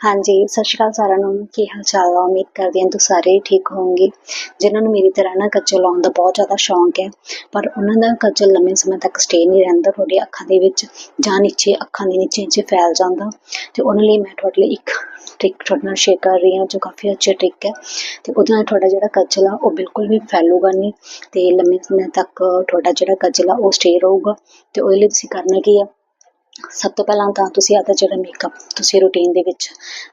ਹਾਂਜੀ, ਸਤਿ ਸ਼੍ਰੀ ਅਕਾਲ ਸਾਰਿਆਂ ਨੂੰ। ਕੀ ਹਾਲ ਚਾਲ ਹੈ ਉਮੀਦ ਕਰਦੀ ਹਾਂ ਤੁਸੀਂ ਸਾਰੇ ਠੀਕ ਹੋਵੋਗੇ। ਜਿਨ੍ਹਾਂ ਨੂੰ ਮੇਰੀ ਤਰ੍ਹਾਂ ਨਾ ਕੱਜਲ ਲਾਉਣ ਦਾ ਬਹੁਤ ਜ਼ਿਆਦਾ ਸ਼ੌਂਕ ਹੈ, ਪਰ ਉਹਨਾਂ ਦਾ ਕੱਜਲ ਲੰਮੇ ਸਮੇਂ ਤੱਕ ਸਟੇ ਨਹੀਂ ਰਹਿੰਦਾ ਤੁਹਾਡੀ ਅੱਖਾਂ ਦੇ ਵਿੱਚ ਜਾਂ ਨੀਚੇ, ਅੱਖਾਂ ਦੇ ਨੀਚੇ ਨੀਚੇ ਫੈਲ ਜਾਂਦਾ, ਤੇ ਉਹਨਾਂ ਲਈ ਮੈਂ ਤੁਹਾਡੇ ਲਈ ਇੱਕ ਟ੍ਰਿਕ ਤੁਹਾਡੇ ਨਾਲ ਸ਼ੇਅਰ ਕਰ ਰਹੀ ਹਾਂ, ਜੋ ਕਾਫੀ ਅੱਛਾ ਟ੍ਰਿਕ ਹੈ। ਤੇ ਉਹਦੇ ਨਾਲ ਤੁਹਾਡਾ ਜਿਹੜਾ ਕੱਜਲ ਆ ਉਹ ਬਿਲਕੁਲ ਵੀ ਫੈਲੂਗਾ ਨਹੀਂ, ਤੇ ਲੰਮੇ ਸਮੇਂ ਤੱਕ ਤੁਹਾਡਾ ਜਿਹੜਾ ਕੱਜਲ ਆ ਉਹ ਸਟੇ ਰਹੂਗਾ। ਤੇ ਉਹਦੇ ਲਈ ਤੁਸੀਂ ਕਰਨਾ ਕੀ ਆ? ਸਭ ਤੋਂ ਪਹਿਲਾਂ ਤਾਂ ਤੁਸੀਂ ਆਪਦਾ ਜਿਹੜਾ ਮੇਕਅਪ ਤੁਸੀਂ ਰੂਟੀਨ ਦੇ ਵਿੱਚ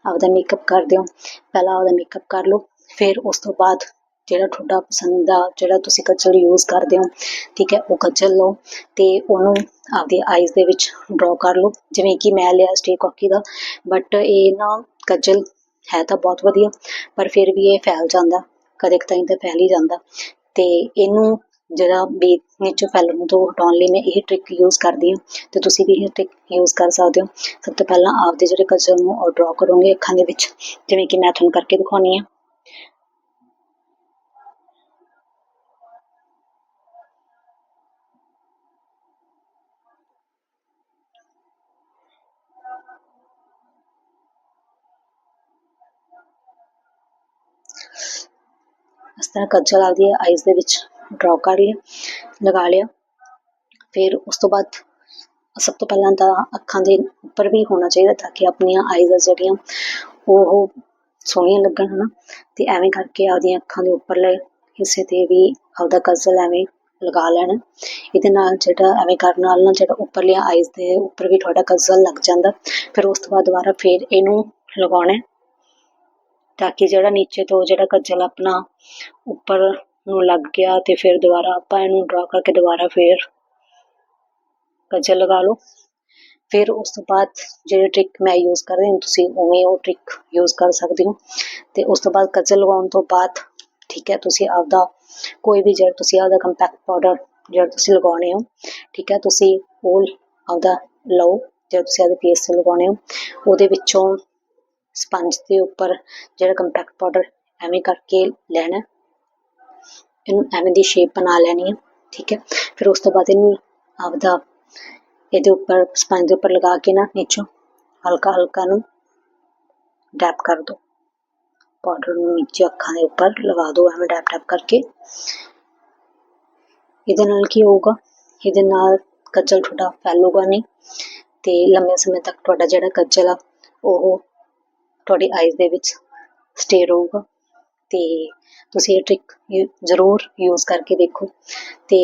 ਆਪਦਾ ਮੇਕਅਪ ਕਰਦੇ ਹੋ, ਪਹਿਲਾਂ ਆਪਦਾ ਮੇਕਅਪ ਕਰ ਲਓ, ਫਿਰ ਉਸ ਤੋਂ ਬਾਅਦ ਜਿਹੜਾ ਤੁਹਾਡਾ ਪਸੰਦ ਦਾ ਜਿਹੜਾ ਤੁਸੀਂ ਕੱਜਲ ਯੂਜ਼ ਕਰਦੇ ਹੋ, ਠੀਕ ਹੈ, ਉਹ ਕੱਜਲ ਲਓ ਤੇ ਉਹਨੂੰ ਆਪਦੀ ਆਈਜ਼ ਦੇ ਵਿੱਚ ਡਰਾ ਕਰ ਲਓ, ਜਿਵੇਂ ਕਿ ਮੈਂ ਲਿਆ ਸਟੇ ਕਾਕੀ ਦਾ ਬਟ ਇਹ ਨਾ ਕੱਜਲ ਹੈ ਤਾਂ ਬਹੁਤ ਵਧੀਆ, ਪਰ ਫਿਰ ਵੀ ਇਹ ਫੈਲ ਜਾਂਦਾ, ਕਦੇ ਕਦਾਈ ਤਾਂ ਫੈਲ ਹੀ ਜਾਂਦਾ ਤੇ ਇਹਨੂੰ ਜਿਹੜਾ ਬੇਕ ਨੀਚੋਂ ਫੈਲਣ ਤੋਂ ਹਟਾਉਣ ਲਈ ਮੈਂ ਇਹ ਟ੍ਰਿਕ ਯੂਜ਼ ਕਰਦੀ ਹਾਂ ਤੇ ਤੁਸੀਂ ਵੀ ਇਹ ਟ੍ਰਿਕ ਯੂਜ਼ ਕਰ ਸਕਦੇ ਹੋ। ਸਭ ਤੋਂ ਪਹਿਲਾਂ ਆਪਦੇ ਜਿਹੜੇ ਕਜਲ ਨੂੰ ਡਰਾ ਕਰੋਗੇ ਅੱਖਾਂ ਦੇ ਵਿੱਚ, ਜਿਵੇਂ ਕਿ ਮੈਂ ਤੁਹਾਨੂੰ ਕਰਕੇ ਦਿਖਾਉਣੀ ਆ ਇਸ ਤਰ੍ਹਾਂ ਕਜਲ ਆਪਦੀ ਆਈਜ਼ ਦੇ ਵਿੱਚ ਡਰਾ ਕਰ ਲਿਆ, ਲਗਾ ਲਿਆ। ਫਿਰ ਉਸ ਤੋਂ ਬਾਅਦ ਸਭ ਤੋਂ ਪਹਿਲਾਂ ਤਾਂ ਅੱਖਾਂ ਦੇ ਉੱਪਰ ਵੀ ਹੋਣਾ ਚਾਹੀਦਾ ਤਾਂ ਕਿ ਆਪਣੀਆਂ ਆਈਜ਼ ਜਿਹੜੀਆਂ, ਉਹ ਸੋਹਣੀਆਂ ਲੱਗਣ, ਹਨਾ। ਤੇ ਐਵੇਂ ਕਰਕੇ ਆਪਦੀਆਂ ਅੱਖਾਂ ਦੇ ਉੱਪਰਲੇ ਹਿੱਸੇ ਤੇ ਵੀ ਆਪਦਾ ਕਜਲ ਐਵੇਂ ਲਗਾ ਲੈਣਾ। ਇਹਦੇ ਨਾਲ ਜਿਹੜਾ ਐਵੇਂ ਕਰਨ ਨਾਲ ਨਾ ਜਿਹੜਾ ਉੱਪਰਲੀਆਂ ਆਈਜ਼ ਦੇ ਉੱਪਰ ਵੀ ਤੁਹਾਡਾ ਕਜਲ ਲੱਗ ਜਾਂਦਾ। ਫਿਰ ਉਸ ਤੋਂ ਬਾਅਦ ਦੁਬਾਰਾ ਫੇਰ ਇਹਨੂੰ ਲਗਾਉਣਾ ਤਾਂ ਕਿ ਜਿਹੜਾ ਨੀਚੇ ਤੋਂ ਜਿਹੜਾ ਕੱਜਲ ਆਪਣਾ ਉੱਪਰ ਨੂੰ ਲੱਗ ਗਿਆ ਤੇ ਫਿਰ ਦੁਬਾਰਾ ਆਪਾਂ ਇਹਨੂੰ ਡਰਾ ਕਰਕੇ ਦੁਬਾਰਾ ਫਿਰ ਕੱਜਲ ਲਗਾ ਲਓ। ਫਿਰ ਉਸ ਤੋਂ ਬਾਅਦ ਜਿਹੜੀ ਟ੍ਰਿਕ ਮੈਂ ਯੂਜ਼ ਕਰ ਰਹੀ ਹਾਂ, ਤੁਸੀਂ ਉਵੇਂ ਉਹ ਟ੍ਰਿਕ ਯੂਜ਼ ਕਰ ਸਕਦੇ ਹੋ। ਤੇ ਉਸ ਤੋਂ ਬਾਅਦ ਕੱਜਲ ਲਗਾਉਣ ਤੋਂ ਬਾਅਦ, ਠੀਕ ਹੈ, ਤੁਸੀਂ ਆਪਦਾ ਕੋਈ ਵੀ ਜਿਹੜਾ ਤੁਸੀਂ ਆਪਦਾ ਕੰਪੈਕਟ ਪਾਊਡਰ ਜਿਹੜਾ ਤੁਸੀਂ ਲਗਾਉਣੇ ਹੋ, ਠੀਕ ਹੈ, ਤੁਸੀਂ ਉਹ ਆਪਦਾ ਲਓ, ਜਿਹੜਾ ਤੁਸੀਂ ਆਪਦੇ ਫੇਸ ਤੇ ਲਗਾਉਣੇ ਹੋ। ਉਹਦੇ ਵਿੱਚੋਂ ਸਪੰਜ ਦੇ ਉੱਪਰ ਜਿਹੜਾ ਕੰਪੈਕਟ ਪਾਊਡਰ ਐਵੇਂ ਕਰਕੇ ਲੈਣਾ। ਇਹਨੂੰ ਐਵੇਂ ਦੀ ਸ਼ੇਪ ਬਣਾ ਲੈਣੀ ਹੈ ਠੀਕ ਹੈ? ਫਿਰ ਉਸ ਤੋਂ ਬਾਅਦ ਇਹਨੂੰ ਆਪਦਾ ਇਹਦੇ ਉੱਪਰ ਸਪੰਜ ਦੇ ਉੱਪਰ ਲਗਾ ਕੇ ਨਾ ਨੀਚੋਂ, ਹਲਕਾ ਹਲਕਾ ਨੂੰ ਡੈਪ ਕਰ ਦੋ। ਪਾਊਡਰ ਨੂੰ ਨੀਚੇ ਅੱਖਾਂ ਦੇ ਉੱਪਰ ਲਗਾ ਦਿਓ ਐਵੇਂ ਡੈਪ ਡੈਪ ਕਰਕੇ। ਇਹਦੇ ਨਾਲ ਕੀ ਹੋਊਗਾ? ਇਹਦੇ ਨਾਲ ਕੱਜਲ ਤੁਹਾਡਾ ਫੈਲੂਗਾ ਨਹੀਂ? ਤੇ ਲੰਮੇ ਸਮੇਂ ਤੱਕ ਤੁਹਾਡਾ ਜਿਹੜਾ ਕੱਜਲ ਆ, ਉਹ ਤੁਹਾਡੀ ਆਈਜ਼ ਦੇ ਵਿੱਚ ਸਟੇ ਰਹੂਗਾ। ਤੇ ਤੁਸੀਂ ਇਹ ਟ੍ਰਿਕ ਜ਼ਰੂਰ ਯੂਜ਼ ਕਰਕੇ ਦੇਖੋ। ਤੇ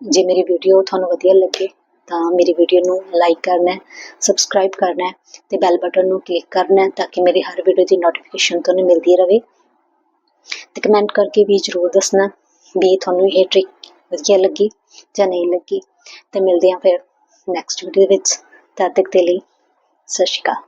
ਜੇ ਮੇਰੀ ਵੀਡੀਓ ਤੁਹਾਨੂੰ ਵਧੀਆ ਲੱਗੇ, ਤਾਂ ਮੇਰੀ ਵੀਡੀਓ ਨੂੰ ਲਾਈਕ ਕਰਨਾ ਹੈ ਸਬਸਕ੍ਰਾਈਬ ਕਰਨਾ ਹੈ ਤੇ ਬੈਲ ਬਟਨ ਨੂੰ ਕਲਿੱਕ ਕਰਨਾ ਹੈ ਤਾਂ ਕਿ ਮੇਰੀ ਹਰ ਵੀਡੀਓ ਦੀ ਨੋਟੀਫਿਕੇਸ਼ਨ ਤੁਹਾਨੂੰ ਮਿਲਦੀ ਰਹੇ। ਤੇ ਕਮੈਂਟ ਕਰਕੇ ਵੀ ਜ਼ਰੂਰ ਦੱਸਣਾ ਵੀ ਤੁਹਾਨੂੰ ਇਹ ਟ੍ਰਿਕ ਵਧੀਆ ਲੱਗੀ ਜਾਂ ਨਹੀਂ ਲੱਗੀ। ਤੇ ਮਿਲਦੇ ਹਾਂ ਫਿਰ ਨੈਕਸਟ ਵੀਡੀਓ ਵਿੱਚ। ਤਦ ਤੱਕ ਦੇ ਲਈ ਸਤਿ ਸ਼੍ਰੀ ਅਕਾਲ।